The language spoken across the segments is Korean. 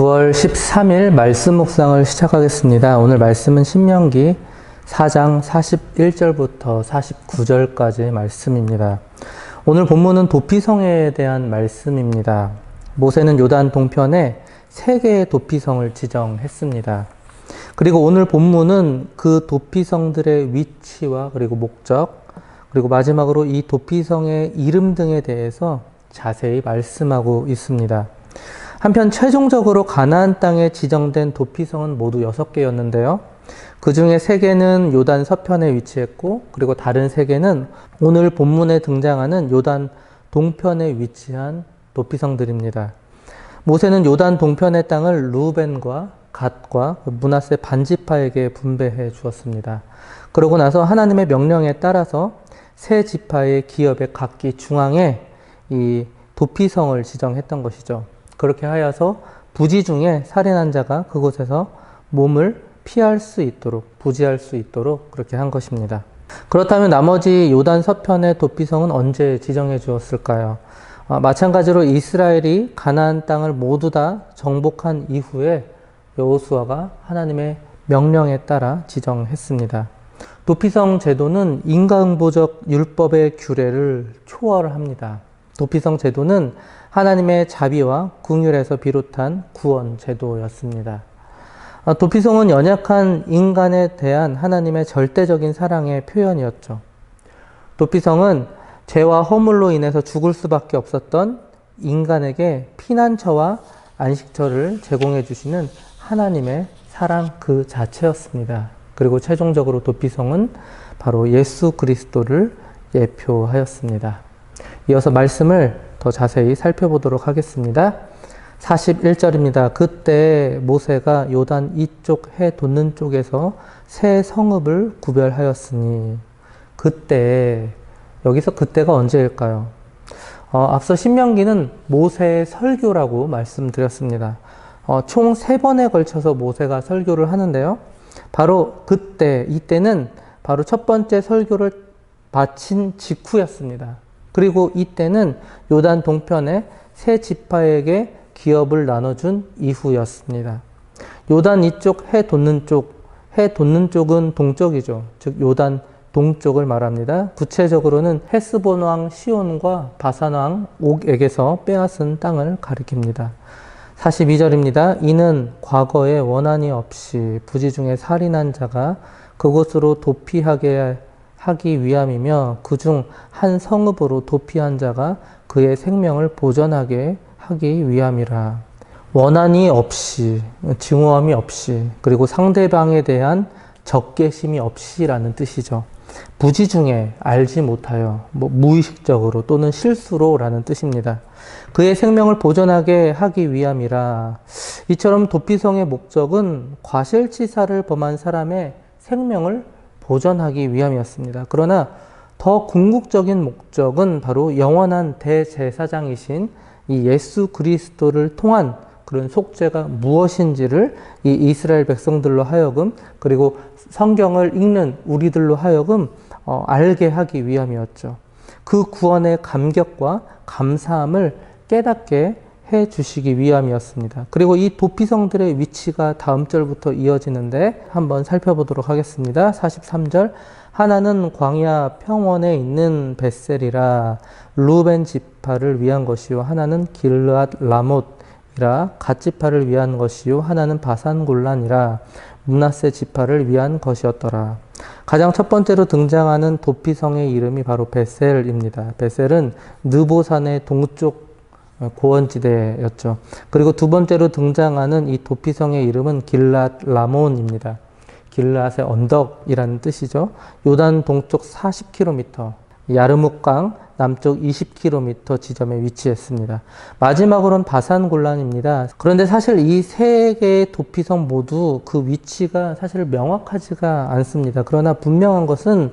9월 13일 말씀 묵상을 시작하겠습니다. 오늘 말씀은 신명기 4장 41절부터 49절까지의 말씀입니다. 오늘 본문은 도피성에 대한 말씀입니다. 모세는 요단 동편에 세 개의 도피성을 지정했습니다. 그리고 오늘 본문은 그 도피성들의 위치와 그리고 목적, 그리고 마지막으로 이 도피성의 이름 등에 대해서 자세히 말씀하고 있습니다. 한편 최종적으로 가나안 땅에 지정된 도피성은 모두 6개였는데요. 그 중에 3개는 요단 서편에 위치했고 그리고 다른 3개는 오늘 본문에 등장하는 요단 동편에 위치한 도피성들입니다. 모세는 요단 동편의 땅을 루벤과 갓과 문하세 반지파에게 분배해 주었습니다. 그러고 나서 하나님의 명령에 따라서 세 지파의 기업의 각기 중앙에 이 도피성을 지정했던 것이죠. 그렇게 하여서 부지 중에 살인한 자가 그곳에서 몸을 피할 수 있도록 부지할 수 있도록 그렇게 한 것입니다. 그렇다면 나머지 요단 서편의 도피성은 언제 지정해 주었을까요? 아, 마찬가지로 이스라엘이 가나안 땅을 모두 다 정복한 이후에 여호수아가 하나님의 명령에 따라 지정했습니다. 도피성 제도는 인과응보적 율법의 규례를 초월합니다. 도피성 제도는 하나님의 자비와 궁율에서 비롯한 구원 제도였습니다. 아, 도피성은 연약한 인간에 대한 하나님의 절대적인 사랑의 표현이었죠. 도피성은 죄와 허물로 인해서 죽을 수밖에 없었던 인간에게 피난처와 안식처를 제공해 주시는 하나님의 사랑 그 자체였습니다. 그리고 최종적으로 도피성은 바로 예수 그리스도를 예표하였습니다. 이어서 말씀을 더 자세히 살펴보도록 하겠습니다. 41절입니다. 그때 모세가 요단 이쪽 해 돋는 쪽에서 새 성읍을 구별하였으니 그때 여기서 그때가 언제일까요? 어, 앞서 신명기는 모세의 설교라고 말씀드렸습니다. 어, 총 세 번에 걸쳐서 모세가 설교를 하는데요. 바로 그때 이때는 바로 첫 번째 설교를 바친 직후였습니다. 그리고 이때는 요단 동편의 세 지파에게 기업을 나눠준 이후였습니다. 요단 이쪽 해 돋는 쪽, 해 돋는 쪽은 동쪽이죠. 즉 요단 동쪽을 말합니다. 구체적으로는 헤스본 왕 시온과 바산 왕 옥에게서 빼앗은 땅을 가리킵니다. 42절입니다. 이는 과거에 원한이 없이 부지 중에 살인한 자가 그곳으로 도피하게 하기 위함이며 그중 한 성읍으로 도피한 자가 그의 생명을 보전하게 하기 위함이라. 원한이 없이, 증오함이 없이, 그리고 상대방에 대한 적개심이 없이라는 뜻이죠. 부지 중에 알지 못하여, 뭐 무의식적으로 또는 실수로라는 뜻입니다. 그의 생명을 보존하게 하기 위함이라. 이처럼 도피성의 목적은 과실치사를 범한 사람의 생명을 보존하기 위함이었습니다. 그러나 더 궁극적인 목적은 바로 영원한 대제사장이신 이 예수 그리스도를 통한 그런 속죄가 무엇인지를 이 이스라엘 백성들로 하여금 그리고 성경을 읽는 우리들로 하여금 어, 알게 하기 위함이었죠. 그 구원의 감격과 감사함을 깨닫게 해 주시기 위함이었습니다. 그리고 이 도피성들의 위치가 다음 절부터 이어지는데 한번 살펴보도록 하겠습니다. 43절 하나는 광야 평원에 있는 베셀이라 루벤 지파를 위한 것이요 하나는 길르앗 라못이라 갓 지파를 위한 것이요 하나는 바산 골란이라 문하세 지파를 위한 것이었더라. 가장 첫 번째로 등장하는 도피성의 이름이 바로 베셀입니다. 베셀은 느보산의 동쪽 고원지대였죠. 그리고 두 번째로 등장하는 이 도피성의 이름은 길랏 라몬입니다. 길랏의 언덕이라는 뜻이죠. 요단 동쪽 40km, 야르묵강 남쪽 20km 지점에 위치했습니다. 마지막으로는 바산 곤란입니다. 그런데 사실 이 세 개의 도피성 모두 그 위치가 사실 명확하지가 않습니다. 그러나 분명한 것은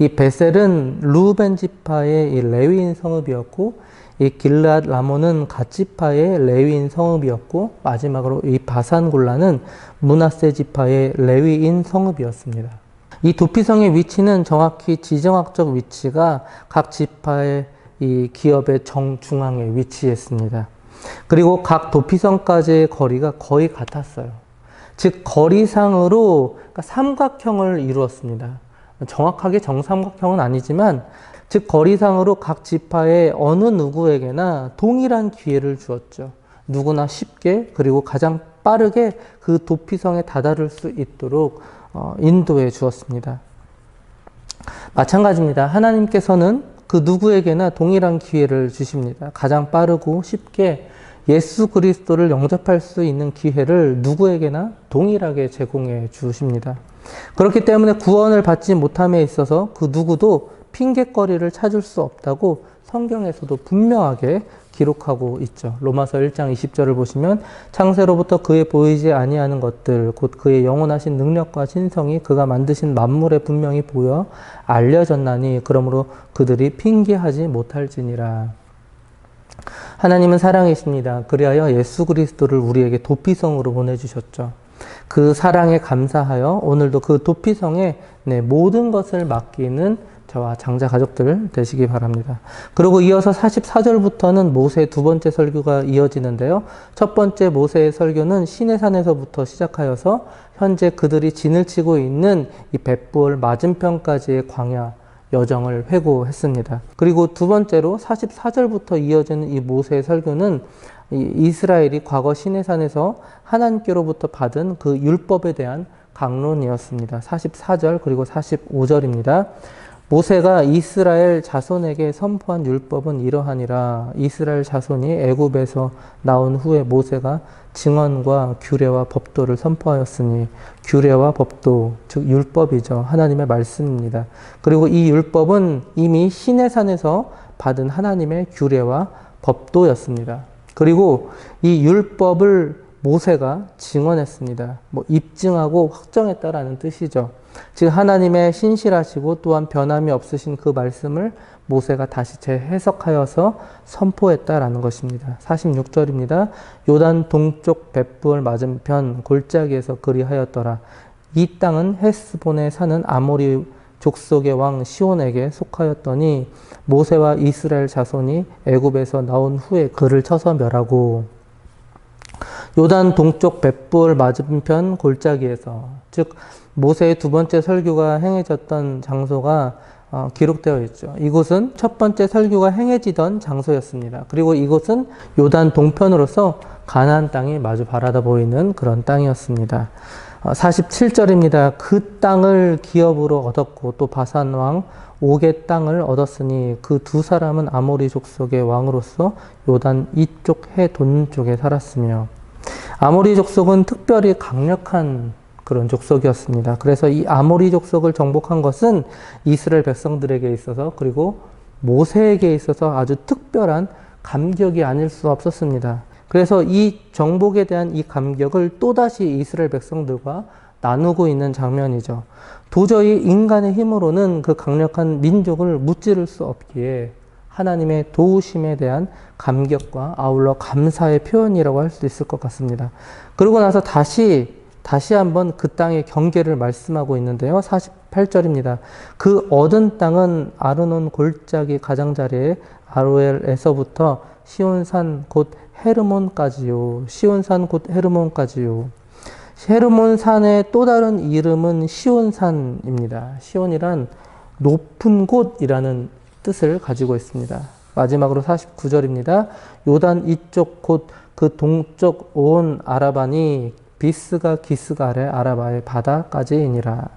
이 베셀은 루벤 지파의 이 레위인 성읍이었고 이 길르앗 라몬은 가치파의 레위인 성읍이었고 마지막으로 이 바산 골라는 문하세 지파의 레위인 성읍이었습니다. 이 도피성의 위치는 정확히 지정학적 위치가 각 지파의 이 기업의 정중앙에 위치했습니다. 그리고 각 도피성까지의 거리가 거의 같았어요. 즉 거리상으로 그러니까 삼각형을 이루었습니다. 정확하게 정삼각형은 아니지만 즉 거리상으로 각 지파의 어느 누구에게나 동일한 기회를 주었죠. 누구나 쉽게 그리고 가장 빠르게 그 도피성에 다다를 수 있도록 어, 인도해 주었습니다. 마찬가지입니다. 하나님께서는 그 누구에게나 동일한 기회를 주십니다. 가장 빠르고 쉽게 예수 그리스도를 영접할 수 있는 기회를 누구에게나 동일하게 제공해 주십니다. 그렇기 때문에 구원을 받지 못함에 있어서 그 누구도 핑계거리를 찾을 수 없다고 성경에서도 분명하게 기록하고 있죠. 로마서 1장 20절을 보시면 창세로부터 그의 보이지 아니하는 것들 곧 그의 영원하신 능력과 신성이 그가 만드신 만물에 분명히 보여 알려졌나니 그러므로 그들이 핑계하지 못할지니라. 하나님은 사랑이십니다. 그리하여 예수 그리스도를 우리에게 도피성으로 보내주셨죠. 그 사랑에 감사하여 오늘도 그 도피성에 네, 모든 것을 맡기는 저와 장자 가족들 되시기 바랍니다. 그리고 이어서 44절부터는 모세의 두 번째 설교가 이어지는데요. 첫 번째 모세의 설교는 시내산에서부터 시작하여서 현재 그들이 진을 치고 있는 이 벳부얼 맞은편까지의 광야 여정을 회고했습니다. 그리고 두 번째로 44절부터 이어지는 이 모세의 설교는 이 이스라엘이 과거 시내산에서 하나님께로부터 받은 그 율법에 대한 강론이었습니다. 44절 그리고 45절입니다. 모세가 이스라엘 자손에게 선포한 율법은 이러하니라. 이스라엘 자손이 애굽에서 나온 후에 모세가 증언과 규례와 법도를 선포하였으니 규례와 법도 즉 율법이죠. 하나님의 말씀입니다. 그리고 이 율법은 이미 시내산에서 받은 하나님의 규례와 법도였습니다. 그리고 이 율법을 모세가 증언했습니다. 뭐 입증하고 확정했다라는 뜻이죠. 즉 하나님의 신실하시고 또한 변함이 없으신 그 말씀을 모세가 다시 재해석하여서 선포했다라는 것입니다. 46절입니다. 요단 동쪽 벳부얼 맞은편 골짜기에서 그리하였더라. 이 땅은 헤스본에 사는 아모리 족속의 왕 시온에게 속하였더니 모세와 이스라엘 자손이 애굽에서 나온 후에 그를 쳐서 멸하고 요단 동쪽 벳불 맞은편 골짜기에서 즉 모세의 두 번째 설교가 행해졌던 장소가 어, 기록되어 있죠. 이곳은 첫 번째 설교가 행해지던 장소였습니다. 그리고 이곳은 요단 동편으로서 가나안 땅이 마주 바라다 보이는 그런 땅이었습니다. 어, 47절입니다. 그 땅을 기업으로 얻었고 또 바산 왕 옥의 땅을 얻었으니 그 두 사람은 아모리 족속의 왕으로서 요단 이쪽 해 동쪽에 살았으며 아모리 족속은 특별히 강력한 그런 족속이었습니다. 그래서 이 아모리 족속을 정복한 것은 이스라엘 백성들에게 있어서 그리고 모세에게 있어서 아주 특별한 감격이 아닐 수 없었습니다. 그래서 이 정복에 대한 이 감격을 또다시 이스라엘 백성들과 나누고 있는 장면이죠. 도저히 인간의 힘으로는 그 강력한 민족을 무찌를 수 없기에 하나님의 도우심에 대한 감격과 아울러 감사의 표현이라고 할 수 있을 것 같습니다. 그러고 나서 다시 다시 한번 그 땅의 경계를 말씀하고 있는데요. 48절입니다. 그 얻은 땅은 아르논 골짜기 가장자리에 아로엘에서부터 시온산 곧 헤르몬까지요. 시온산 곧 헤르몬까지요. 헤르몬 산의 또 다른 이름은 시온산입니다. 시온이란 높은 곳이라는 뜻을 가지고 있습니다. 마지막으로 49절입니다. 요단 이쪽 곧 그 동쪽 온 아라반이 비스가 기스가 아래 아라바의 바다까지이니라.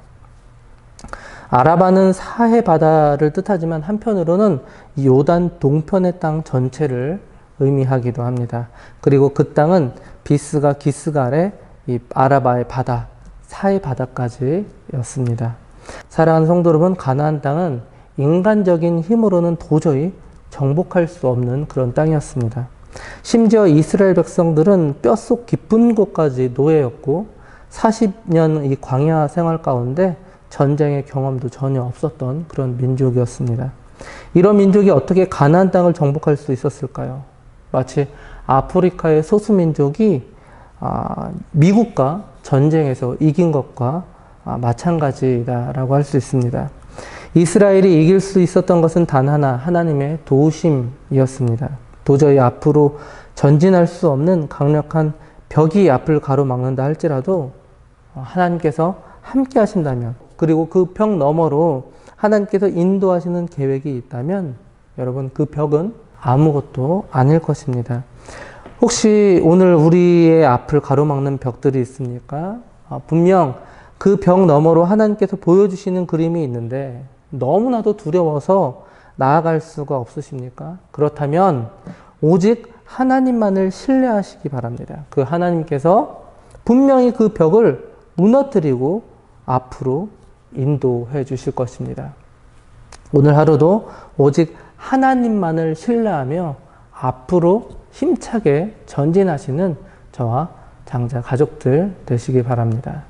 아라바는 사해 바다를 뜻하지만 한편으로는 요단 동편의 땅 전체를 의미하기도 합니다. 그리고 그 땅은 비스가 기스가 아래 이 아라바의 바다, 사해 바다까지였습니다. 사랑하는 성도 여러분, 가나안 땅은 인간적인 힘으로는 도저히 정복할 수 없는 그런 땅이었습니다. 심지어 이스라엘 백성들은 뼛속 깊은 곳까지 노예였고 40년 이 광야 생활 가운데 전쟁의 경험도 전혀 없었던 그런 민족이었습니다. 이런 민족이 어떻게 가나안 땅을 정복할 수 있었을까요? 마치 아프리카의 소수 민족이 아, 미국과 전쟁에서 이긴 것과 아, 마찬가지다라고 할 수 있습니다. 이스라엘이 이길 수 있었던 것은 단 하나, 하나님의 도우심이었습니다. 도저히 앞으로 전진할 수 없는 강력한 벽이 앞을 가로막는다 할지라도 하나님께서 함께 하신다면 그리고 그 벽 너머로 하나님께서 인도하시는 계획이 있다면 여러분 그 벽은 아무것도 아닐 것입니다. 혹시 오늘 우리의 앞을 가로막는 벽들이 있습니까? 아, 분명 그 벽 너머로 하나님께서 보여주시는 그림이 있는데 너무나도 두려워서 나아갈 수가 없으십니까? 그렇다면 오직 하나님만을 신뢰하시기 바랍니다. 그 하나님께서 분명히 그 벽을 무너뜨리고 앞으로 인도해 주실 것입니다. 오늘 하루도 오직 하나님만을 신뢰하며 앞으로 힘차게 전진하시는 저와 장자 가족들 되시기 바랍니다.